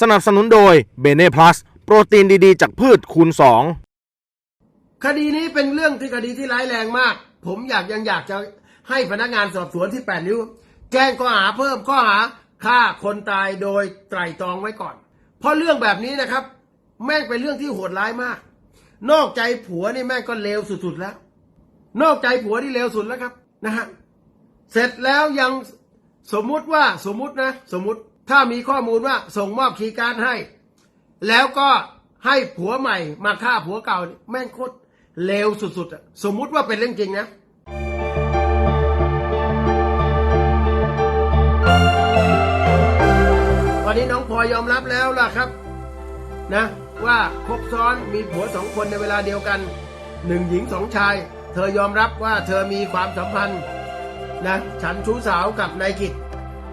สนับสนุนโดยเบเน่พลัสโปรตีนดีๆ จากพืชคูณ 2 คดีนี้เป็นเรื่องที่คดีที่ร้ายแรงมาก ผมอยากยังอยากจะให้พนักงานสอบสวนที่แปดริ้ว แจ้งข้อหาเพิ่มข้อหาฆ่าคนตายโดยไตร่ตรองไว้ก่อน เพราะเรื่องแบบนี้นะครับ แม่งเป็นเรื่องที่โหดร้ายมาก นอกใจผัวนี่แม่งก็เลวสุดๆแล้ว นอกใจผัวที่เลวสุดแล้วครับนะฮะเสร็จแล้วยังสมมุติว่าสมมุตินะ สมมุติ ถ้ามีข้อมูลว่าส่งมอบคีย์การ์ดให้ แล้วก็ให้ผัวใหม่มาฆ่าผัวเก่า แม่งโคตรเลวสุดๆอะสมมุติว่าเป็นเรื่องจริงนะวันนี้น้องพลอยยอมรับแล้วล่ะครับนะว่าคบซ้อนมีผัวสองคนในเวลาเดียวกันหนึ่งหญิงสองชาย เธอยอมรับว่าเธอมีความสัมพันธ์นะฉันชู้สาวกับนายกิจ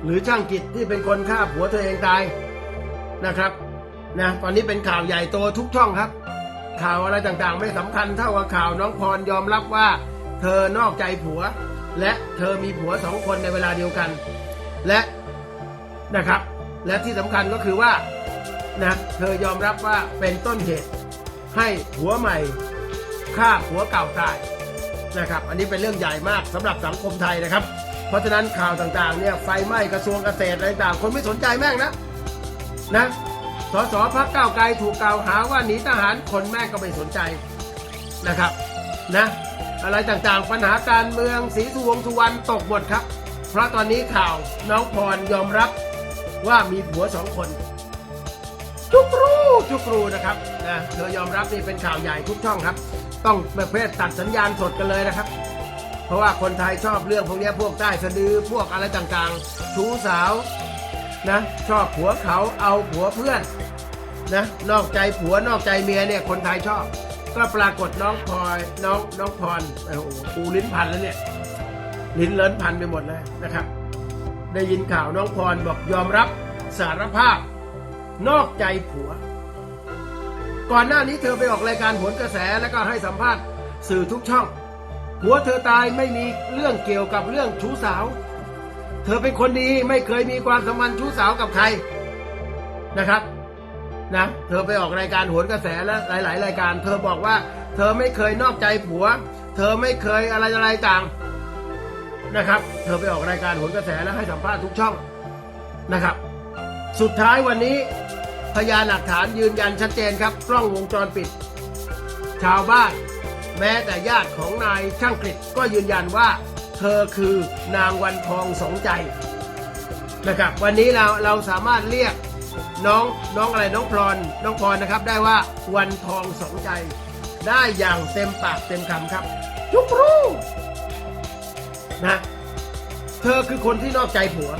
หรือช่างกิจที่เป็นคนฆ่าผัวเธอเองตายนะครับนะตอนนี้เป็นข่าวใหญ่โตทุกช่องครับ ข่าวอะไรต่างๆ ไม่สำคัญเท่ากับข่าวน้องพรยอมรับว่า เธอนอกใจผัว และเธอมีผัวสองคนในเวลาเดียวกัน และนะครับ และที่สำคัญก็คือว่านะเธอยอมรับว่าเป็นต้นเหตุให้ผัวใหม่ฆ่าผัวเก่าตายนะครับ อันนี้เป็นเรื่องใหญ่มากสำหรับสังคมไทยนะครับ เพราะฉะนั้นข่าวต่างๆเนี่ยไฟไหม้กระทรวงเกษตรอะไรต่างคนไม่สนใจแม่งนะนะสสพักเก้าไกลถูกกล่าวหาว่าหนีทหารคนแม่งก็ไม่สนใจนะครับนะอะไรต่างๆ ปัญหาการเมืองสีสุวงสุวรรณตกหมดครับ เพราะตอนนี้ข่าวน้องพรยอมรับว่ามีผัวสองคน จุกรูจุกรูนะครับนะเธอยอมรับนี่เป็นข่าวใหญ่ทุกช่องครับ ต้องประเภทตัดสัญญาณสดกันเลยนะครับ เพราะว่าคนไทยชอบเรื่องพวกนี้พวกใต้สะดือพวกอะไรต่างๆ ชู้สาวนะชอบผัวเขาเอาผัวเพื่อนนะนอกใจผัวนอกใจเมียเนี่ยคนไทยชอบ ก็ปรากฏน้องพลอยน้องน้องพรโอ้โหปูลิ้นพันแล้วเนี่ยลิ้นเลิ้นพันไปหมดเลยนะครับ ได้ยินข่าวน้องพรบอกยอมรับสารภาพ นอกใจผัว ก่อนหน้านี้เธอไปออกรายการผลกระแสแล้วก็ให้สัมภาษณ์สื่อทุกช่อง ผัวเธอตายไม่มีเรื่องเกี่ยวกับเรื่องชู้สาว เธอเป็นคนดีไม่เคยมีความสัมพันธ์ชู้สาวกับใครนะครับนะเธอไปออกรายการโหนกระแสแล้วหลาย ๆ รายการ เธอบอกว่า เธอไม่เคยนอกใจผัว เธอไม่เคยอะไรอะไรต่างนะครับ เธอไปออกรายการโหนกระแสแล้วให้สัมภาษณ์ทุกช่องนะครับ สุดท้ายวันนี้พยานหลักฐานยืนยันชัดเจนครับกล้องวงจรปิด ชาวบ้าน แม้แต่ญาติของนายช่างกฤษก็ยืนยันว่า เธอคือนางวันทองสองใจนะครับ วันนี้เราเราสามารถเรียกน้องน้องอะไรน้องพรน้องพรนะครับ ได้ว่าวันทองสองใจ ได้อย่างเต็มปากเต็มคำครับจุกรู้นะเธอคือคนที่นอกใจผัว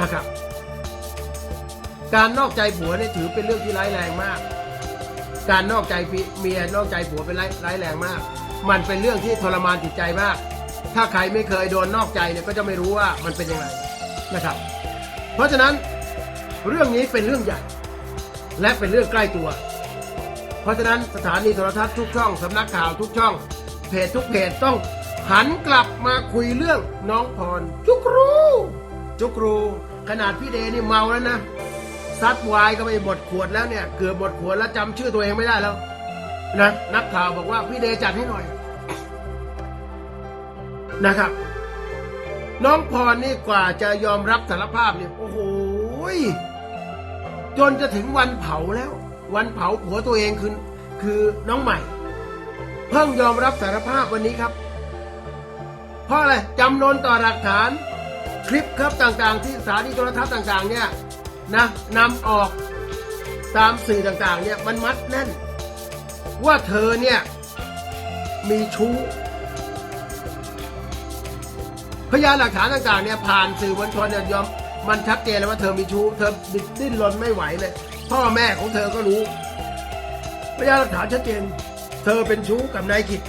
นะครับ การนอกใจผัวเนี่ยถือเป็นเรื่องที่ร้ายแรงมาก การนอกใจเมียนอกใจผัวเป็นร้ายร้ายแรงมาก มันเป็นเรื่องที่ทรมานจิตใจมาก ถ้าใครไม่เคยโดนนอกใจเนี่ยก็จะไม่รู้ว่ามันเป็นยังไงนะครับ เพราะฉะนั้นเรื่องนี้เป็นเรื่องใหญ่ และเป็นเรื่องใกล้ตัว เพราะฉะนั้นสถานีโทรทัศน์ทุกช่องสำนักข่าวทุกช่อง เพจทุกเพจต้องหันกลับมาคุยเรื่องน้องพรจุกรู จุกรู ขนาดพี่เดนี่เมาแล้วนะ ซัดวายก็ไปหมดขวดแล้วเนี่ยเกือบหมดขวดแล้วจำชื่อตัวเองไม่ได้แล้วนะนักข่าวบอกว่าพี่เดจัดให้หน่อยนะครับ น้องพรนี่กว่าจะยอมรับสารภาพเนี่ยโอ้โหจนจะถึงวันเผาแล้ว วันเผาผัวตัวเองคือคือน้องใหม่ เพิ่งยอมรับสารภาพวันนี้ครับ เพราะอะไรจำนนต่อหลักฐานคลิปครับต่างๆ ที่สถานีโทรทัศน์ต่าง ๆ เนี่ย นะนำออกตามสื่อต่างๆเนี่ยมันมัดแน่น ว่าเธอเนี่ย มีชู้ พยานหลักฐานต่างๆเนี่ยผ่านสื่อมวลชนเนี่ยยอมมันชัดเจนแล้วว่าเธอมีชู้ เธอดิ้นรนไม่ไหวเลยพ่อแม่ของเธอก็รู้ พยานหลักฐานชัดเจน เธอเป็นชู้กับนายกิจ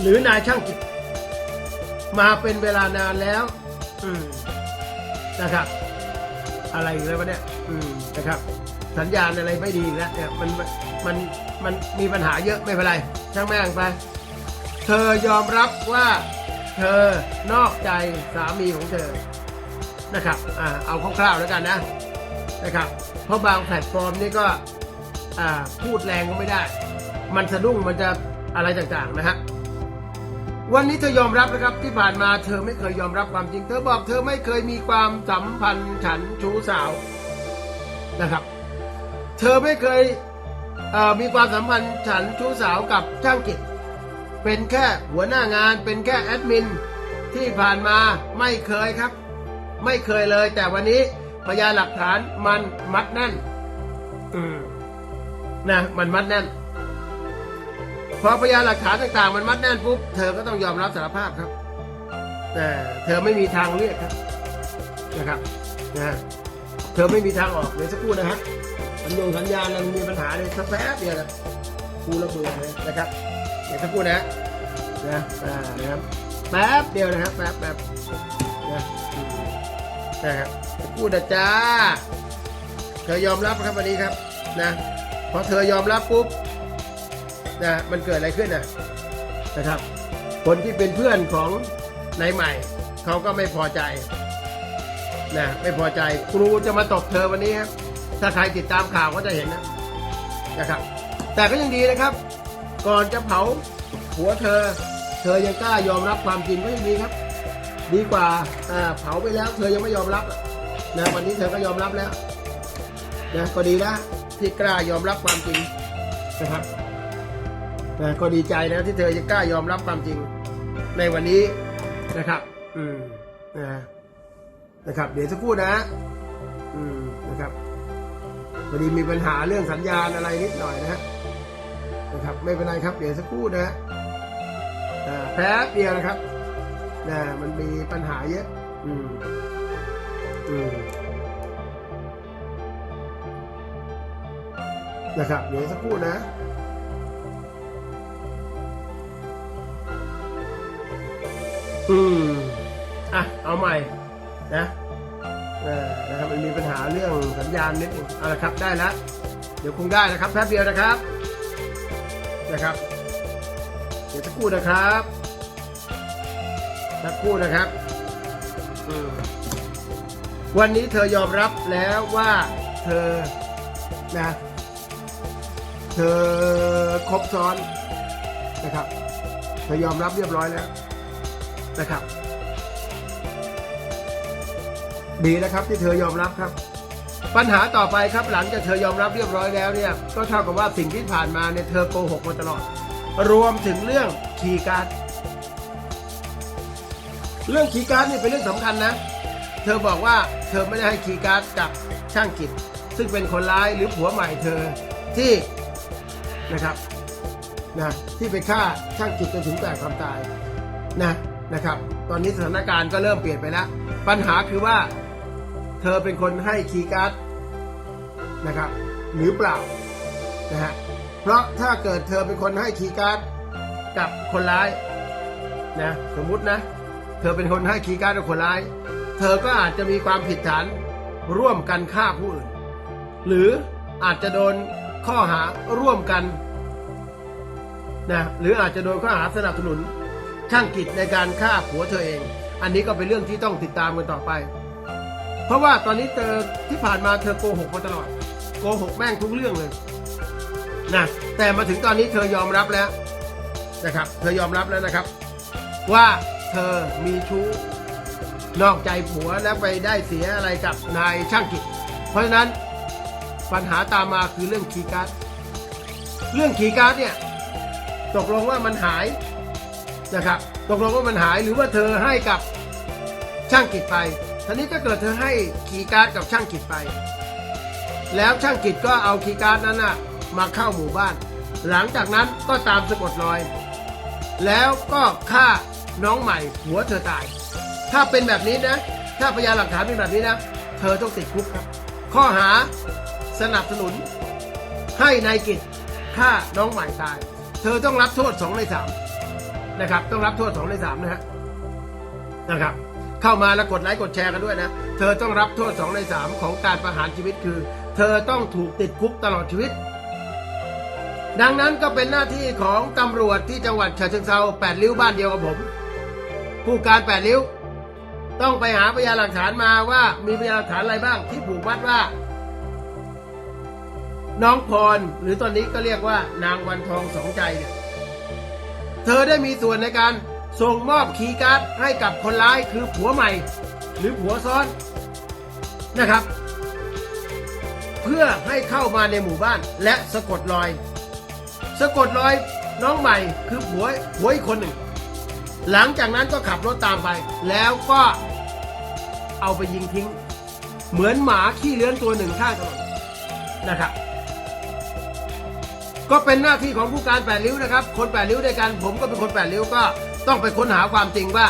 หรือนายช่างกิจมาเป็นเวลานานแล้ว อืมนะครับ อะไรอีกแล้ววะเนี่ยอืมนะครับ สัญญาณอะไรไม่ดีอีกแล้วเนี่ยมันมันมันมันมีปัญหาเยอะไม่เป็นไรช่างแม่งไป เธอยอมรับว่าเธอนอกใจสามีของเธอนะครับอ่าเอาคร่าวๆแล้วกันนะนะครับ เพราะบางแพลตฟอร์มนี่ก็อ่าพูดแรงก็ไม่ได้ มันสะดุ้งมันจะอะไรต่างๆนะฮะ วันนี้เธอยอมรับนะครับที่ผ่านมาเธอไม่เคยยอมรับความจริง เธอบอกเธอไม่เคยมีความสัมพันธ์ฉันชู้สาวนะครับ เธอไม่เคยเมีความสัมพันธ์ฉันชู้สาวกับช่างกิจเป็นแค่หัวหน้างานเป็นแค่แอดมินที่ผ่านมาไม่เคยครับ ไม่เคยเลย แต่วันนี้พยานหลักฐานมันมัดแน่นอืมนะมันมัดแน่น พอพยานหลักฐานต่างๆ มันมัดแน่นปุ๊บเธอก็ต้องยอมรับสารภาพครับ แต่เธอไม่มีทางเลือกครับนะครับนะเธอไม่มีทางออกเดี๋ยวสักครู่นะฮะสัญญงสัญญาณมันมีปัญหาเลยสักแป๊บเดียวนะกูระเบิดเลยนะครับเดี๋ยวสักครู่นะนะอ่านะครับแป๊บเดียวนะครับแป๊บแป๊บนะนะครับสักครู่นะจ้าเธอยอมรับครับวันนี้ครับนะพอเธอยอมรับปุ๊บ นะมันเกิดอะไรขึ้นนะนะครับ คนที่เป็นเพื่อนของนายใหม่ เขาก็ไม่พอใจนะไม่พอใจครูจะมาตบเธอวันนี้ครับถ้าใครติดตามข่าวก็จะเห็นนะนะครับ แต่ก็ยังดีนะครับ ก่อนจะเผาหัวเธอ เธอยังกล้ายอมรับความจริงก็ยังดีครับ ดีกว่าเผาไปแล้วเธอยังไม่ยอมรับนะวันนี้เธอก็ยอมรับแล้วนะก็ดีแล้วที่กล้ายอมรับความจริงนะครับ นะก็ดีใจนะที่เธอจะกล้ายอมรับความจริงในวันนี้นะครับ อืมนะนะครับ เดี๋ยวสักครู่นะ อืมนะครับพอดีมีปัญหาเรื่องสัญญาณอะไรนิดหน่อยนะฮะนะครับ ไม่เป็นไรครับ เดี๋ยวสักครู่นะฮะอ่าแป๊บเดียวนะครับนะมันมีปัญหาเยอะ อืม อืมนะครับ เดี๋ยวสักครู่นะ อืมอะเอาใหม่นะนะครับมันมีปัญหาเรื่องสัญญาณนิดหนึงเอาละครับได้แล้วเดี๋ยวคงได้นะครับแป๊บเดียวนะครับนะครับ เดี๋ยวสักครู่นะครับสักครู่นะครับอืมวันนี้เธอยอมรับแล้วว่าเธอนะเธอครบซ้อนนะครับ เธอยอมรับเรียบร้อยแล้ว นะครับ ดีนะครับที่เธอยอมรับครับ ปัญหาต่อไปครับหลังจากเธอยอมรับเรียบร้อยแล้วเนี่ยก็เท่ากับว่าสิ่งที่ผ่านมาเนี่ยเธอโกหกมาตลอด รวมถึงเรื่องคีย์การ์ดเรื่องคีย์การ์ดนี่เป็นเรื่องสำคัญนะ เธอบอกว่าเธอไม่ได้ให้คีย์การ์ดกับช่างกิจ ซึ่งเป็นคนร้ายหรือผัวใหม่เธอที่นะครับนะที่ไปฆ่าช่างกิจจนถึงแตกความตายนะ นะครับ ตอนนี้สถานการณ์ก็เริ่มเปลี่ยนไปแล้ว ปัญหาคือว่า เธอเป็นคนให้คีย์การ์ดนะครับ หรือเปล่านะฮะเพราะถ้าเกิดเธอเป็นคนให้คีย์การ์ดกับคนร้ายนะสมมุตินะ เธอเป็นคนให้คีย์การ์ดกับคนร้าย เธอก็อาจจะมีความผิดฐานร่วมกันฆ่าผู้อื่น หรืออาจจะโดนข้อหาร่วมกันนะหรืออาจจะโดนข้อหาสนับสนุน ช่างกิจในการฆ่าผัวเธอเอง อันนี้ก็เป็นเรื่องที่ต้องติดตามกันต่อไป เพราะว่าตอนนี้เธอที่ผ่านมาเธอโกหกมาตลอด โกหกแม่งทุกเรื่องเลยนะแต่มาถึงตอนนี้เธอยอมรับแล้วนะครับ เธอยอมรับแล้วนะครับ ว่าเธอมีชู้นอกใจผัวแล้วไปได้เสียอะไรกับนายช่างกิจ เพราะฉะนั้นปัญหาตามมาคือเรื่องคีย์การ์ด เรื่องคีย์การ์ดเนี่ย ตกลงว่ามันหาย นะครับตกลงว่ามันหายหรือว่าเธอให้กับช่างกิจไปทีนี้ถ้าเกิดเธอให้คีย์การ์ดกับช่างกิจไป แล้วช่างกิจก็เอาคีย์การ์ดนั้นนะมาเข้าหมู่บ้าน หลังจากนั้นก็ตามสะกดรอย แล้วก็ฆ่าน้องใหม่หัวเธอตาย ถ้าเป็นแบบนี้นะ ถ้าพยานหลักฐานเป็นแบบนี้นะ เธอต้องติดคุกครับ ข้อหาสนับสนุนให้นายกิจฆ่าน้องใหม่ตาย เธอต้องรับโทษสองในสาม นะครับ ต้องรับโทษสองในสามนะฮะนะครับ เข้ามาแล้วกดไลค์กดแชร์กันด้วยนะ เธอต้องรับโทษสองในสามของการประหารชีวิตคือ เธอต้องถูกติดคุกตลอดชีวิต ดังนั้นก็เป็นหน้าที่ของตำรวจที่จังหวัดฉะเชิงเทราแปดริ้วบ้านเดียวกับผม ผู้การแปดริ้ว ต้องไปหาพยานหลักฐานมาว่ามีพยานหลักฐานอะไรบ้างที่ผูกมัดว่าน้องพรหรือตอนนี้ก็เรียกว่านางวันทองสองใจเนี่ย เธอได้มีส่วนในการส่งมอบคีย์การ์ดให้กับคนร้ายคือผัวใหม่ หรือผัวซ้อนนะครับ เพื่อให้เข้ามาในหมู่บ้านและสะกดรอย สะกดรอยน้องใหม่คือผัวผัวอีกคนหนึ่ง หลังจากนั้นก็ขับรถตามไป แล้วก็เอาไปยิงทิ้ง เหมือนหมาขี้เลื้อนตัวหนึ่งข้างถนนนะครับ ก็เป็นหน้าที่ของผู้การแปดริ้วนะครับ คนแปดริ้วด้วยกัน ผมก็เป็นคนแปดริ้วก็ต้องไปค้นหาความจริงว่า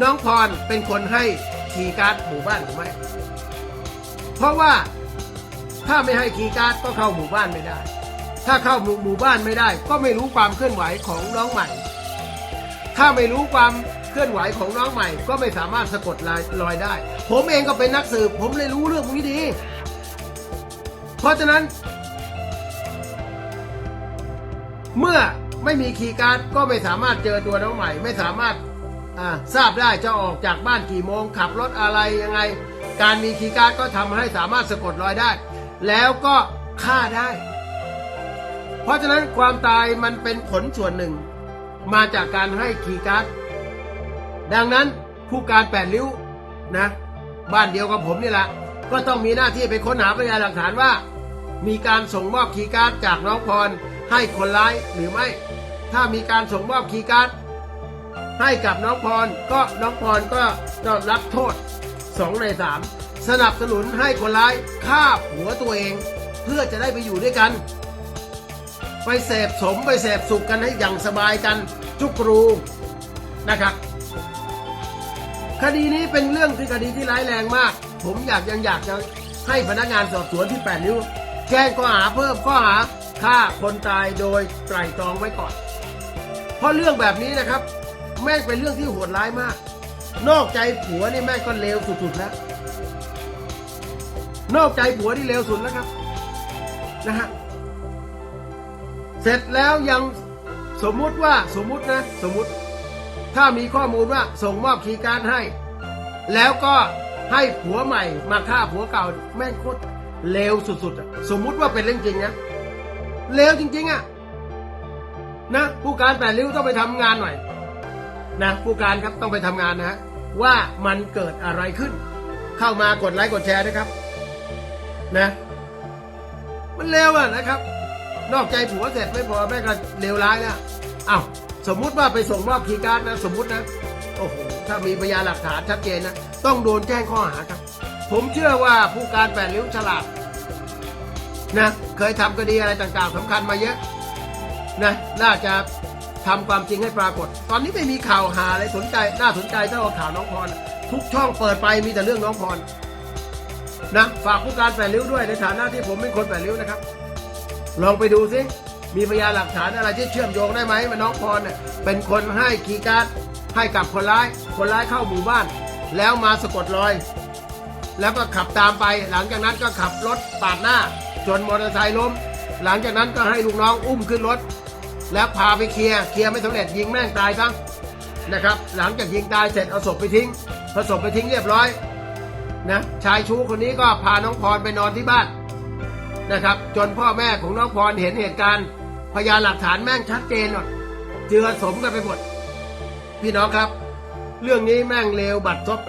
น้องพรเป็นคนให้คีย์การ์ดหมู่บ้านหรือไม่ เพราะว่าถ้าไม่ให้คีย์การ์ดก็เข้าหมู่บ้านไม่ได้ ถ้าเข้าหมู่บ้านไม่ได้ ก็ไม่รู้ความเคลื่อนไหวของน้องใหม่ ถ้าไม่รู้ความเคลื่อนไหวของน้องใหม่ ก็ไม่สามารถสะกดรอยรอยได้ ผมเองก็เป็นนักสืบผมเลยรู้เรื่องพวกนี้ดี เพราะฉะนั้น เมื่อไม่มีคีย์การ์ดก็ไม่สามารถเจอตัวน้องใหม่ ไม่สามารถทราบได้จะออกจากบ้านกี่โมง ขับรถอะไรยังไง การมีคีย์การ์ดก็ทำให้สามารถสะกดรอยได้ แล้วก็ฆ่าได้ เพราะฉะนั้นความตายมันเป็นผลส่วนหนึ่ง มาจากการให้คีย์การ์ดดังนั้นผู้การแปดริ้วนะบ้านเดียวกับผมนี่แหละก็ต้องมีหน้าที่ไปค้นหาพยานหลักฐานว่า มีการส่งมอบคีย์การ์ดจากน้องพร ให้คนร้ายหรือไม่ ถ้ามีการส่งมอบคีย์การ์ดให้กับน้องพรก็น้องพรก็ต้องรับโทษสองในสามสนับสนุนให้คนร้ายฆ่าผัวตัวเอง เพื่อจะได้ไปอยู่ด้วยกัน ไปเสพสมไปเสพสุขกันให้อย่างสบายกันจุกรูนะครับคดีนี้เป็นเรื่องที่คดีที่ร้ายแรงมาก ผมอยากยังอยากจะให้พนักงานสอบสวนที่แปดนิ้ว แจ้งข้อหาเพิ่มข้อหา ฆ่าคนตายโดยไตร่ตรองไว้ก่อน เพราะเรื่องแบบนี้นะครับ แม่งเป็นเรื่องที่โหดร้ายมาก นอกใจผัวนี่แม่งก็เลวสุดๆแล้ว นอกใจผัวที่เลวสุดแล้วครับนะฮะเสร็จแล้วยังสมมุติว่าสมมุตินะ สมมุติ ถ้ามีข้อมูลว่าส่งมอบคีย์การให้ แล้วก็ให้ผัวใหม่มาฆ่าผัวเก่าแม่งโคตรเลวสุดๆอะสมมุติว่าเป็นเรื่องจริงนะ เลวจริง ๆอะนะผู้การแปดริ้วต้องไปทำงานหน่อย นะผู้การครับต้องไปทำงานนะฮะว่ามันเกิดอะไรขึ้น เข้ามากดไลค์กดแชร์นะครับ นะ มันเลวอะนะครับ นอกใจผัวเสร็จไม่พอแม่ก็เลวร้ายแล้วอ้าวสมมุติว่าไปส่งมอบคีย์การ์ดนะสมมุตินะโอ้โหถ้ามีพยานหลักฐานชัดเจนนะ ต้องโดนแจ้งข้อหาครับ ผมเชื่อว่าผู้การแปดริ้วฉลาด นะเคยทำคดีอะไรต่างๆสำคัญมาเยอะนะน่าจะทำความจริงให้ปรากฏ ตอนนี้ไม่มีข่าวหาอะไรสนใจน่าสนใจเท่ากับข่าวน้องพร ทุกช่องเปิดไปมีแต่เรื่องน้องพรนะฝากผู้การแปดริ้วด้วยในฐานะที่ผมเป็นคนแปดริ้วนะครับ ลองไปดูซิมีพยานหลักฐานอะไรที่เชื่อมโยงได้ไหมว่าน้องพรเนี่ยเป็นคนให้คีย์การ์ดให้กับคนร้าย คนร้ายเข้าหมู่บ้าน แล้วมาสะกดรอย แล้วก็ขับตามไปหลังจากนั้นก็ขับรถปาดหน้า จนมอเตอร์ไซค์ล้ม หลังจากนั้นก็ให้ลูกน้องอุ้มขึ้นรถ แล้วพาไปเคลียร์เคลียร์ไม่สำเร็จยิงแม่งตายซะนะครับหลังจากยิงตายเสร็จเอาศพไปทิ้งพอศพไปทิ้งเรียบร้อยนะชายชู้คนนี้ก็พาน้องพรไปนอนที่บ้านนะครับจนพ่อแม่ของน้องพรเห็นเหตุการณ์พยานหลักฐานแม่งชัดเจนหมดเจือสมกันไปหมดพี่น้องครับ เรื่องนี้แม่งเลวบัดซบ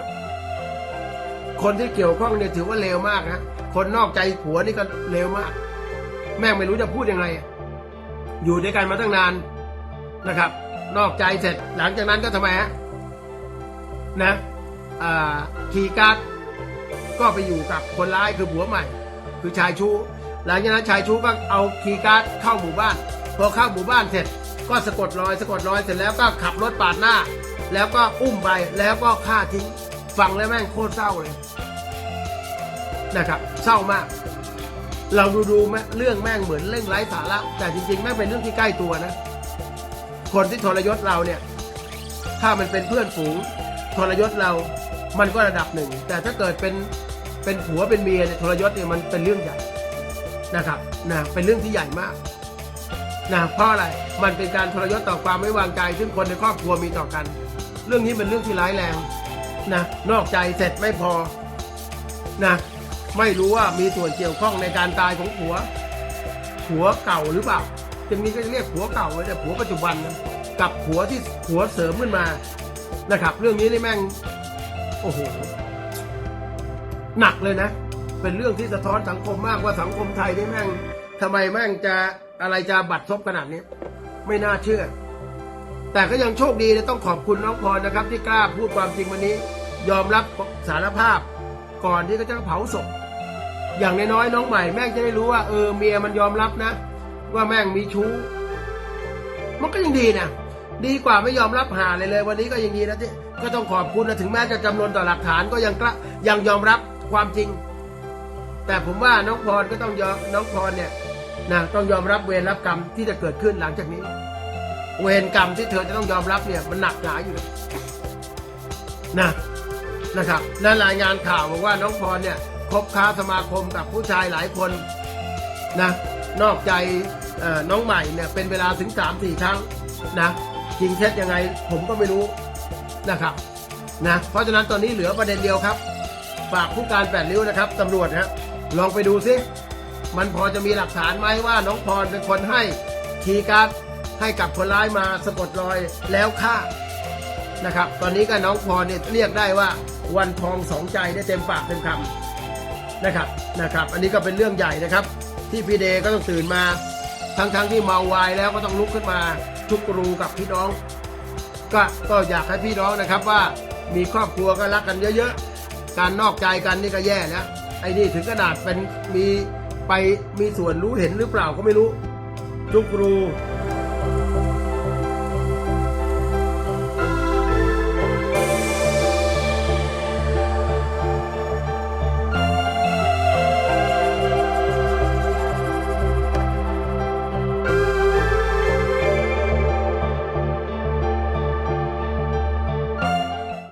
คนที่เกี่ยวข้องเนี่ยถือว่าเลวมากนะ คนนอกใจผัวนี่ก็เลวมาก แม่งไม่รู้จะพูดยังไง อยู่ด้วยกันมาตั้งนานนะครับ นอกใจเสร็จหลังจากนั้นก็ทำไมฮะนะอ่าคีย์การ์ดก็ไปอยู่กับคนร้ายคือผัวใหม่ คือชายชู้หลังจากนั้นชายชู้ก็เอาคีย์การ์ดเข้าหมู่บ้านพอเข้าหมู่บ้านเสร็จ ก็สะกดรอยสะกดรอยเสร็จแล้วก็ขับรถปาดหน้า แล้วก็อุ้มไปแล้วก็ฆ่าทิ้งฟังแล้วแม่งโคตรเศร้าเลย นะครับเศร้ามาก เราดูดูแม่เรื่องแม่งเหมือนเรื่องไร้สาระ แต่จริงๆแม่งเป็นเรื่องที่ใกล้ตัวนะ คนที่ทรยศเราเนี่ย ถ้ามันเป็นเพื่อนฝูงทรยศเรา มันก็ระดับหนึ่ง แต่ถ้าเกิดเป็นเป็นผัวเป็นเมียเนี่ยทรยศเนี่ยมันเป็นเรื่องใหญ่นะครับนะเป็นเรื่องที่ใหญ่มากนะเพราะอะไรมันเป็นการทรยศต่อความไม่วางใจซึ่งคนในครอบครัวมีต่อกัน เรื่องนี้เป็นเรื่องที่ร้ายแรงนะนอกใจเสร็จไม่พอนะ ไม่รู้ว่ามีส่วนเกี่ยวข้องในการตายของผัว ผัวเก่าหรือเปล่าจึงนี้ก็จะเรียกผัวเก่าไว้แต่ผัวปัจจุบันนะกับผัวที่ผัวเสริมขึ้นมานะครับ เรื่องนี้นี่แม่งโอ้โหหนักเลยนะ เป็นเรื่องที่สะท้อนสังคมมากว่าสังคมไทยนี่แม่งทำไมแม่งจะอะไรจะบัดซบขนาดนี้ ไม่น่าเชื่อ แต่ก็ยังโชคดีนะต้องขอบคุณน้องพรนะครับ ที่กล้าพูดความจริงวันนี้ ยอมรับสารภาพ ก่อนที่เขาจะเผาศพ อย่างน้อยๆน้องใหม่แม่งจะได้รู้ว่าเออเมียมันยอมรับนะ ว่าแม่งมีชู้ มันก็ยังดีนะดีกว่าไม่ยอมรับหาเลยเลย วันนี้ก็ยังดีนะที่ก็ต้องขอบคุณนะถึงแม้จะจำนวนต่อหลักฐานก็ยังกล้ายังยอมรับความจริง แต่ผมว่าน้องพรก็ต้องยอมน้องพรเนี่ยนะต้องยอมรับเวรรับกรรมที่จะเกิดขึ้นหลังจากนี้ เวรกรรมที่เธอจะต้องยอมรับเนี่ยมันหนักหนาอยู่นะนะครับและรายงานข่าวบอกว่าน้องพรเนี่ย คบค้าสมาคมกับผู้ชายหลายคนนะนอกใจน้องใหม่เนี่ยเป็นเวลาถึงสามสี่ครั้งนะจริงเท็จยังไงผมก็ไม่รู้นะครับนะเพราะฉะนั้นตอนนี้เหลือประเด็นเดียวครับฝากผู้การแปดริ้วนะครับตำรวจนะลองไปดูซิ มันพอจะมีหลักฐานไหมว่าน้องพรเป็นคนให้คีการ์ดให้กับคนร้ายมาสะกดรอยแล้วฆ่านะครับ ตอนนี้ก็น้องพรเนี่ยเรียกได้ว่าวันทองสองใจได้เต็มปากเต็มคำ นะครับนะครับ อันนี้ก็เป็นเรื่องใหญ่นะครับ ที่พี่เดก็ต้องตื่นมา ทั้งๆทที่เมาวายแล้วก็ต้องลุกขึ้นมาชุกรูกับพี่น้อง ก็ก็อยากให้พี่น้องนะครับว่ามีครอบครัวก็รักกันเยอะๆ การนอกใจกันนี่ก็แย่แล้วไอ้นี่ถึงขนาดเป็นมีไปมีส่วนรู้เห็นหรือเปล่าก็ไม่รู้จุกรู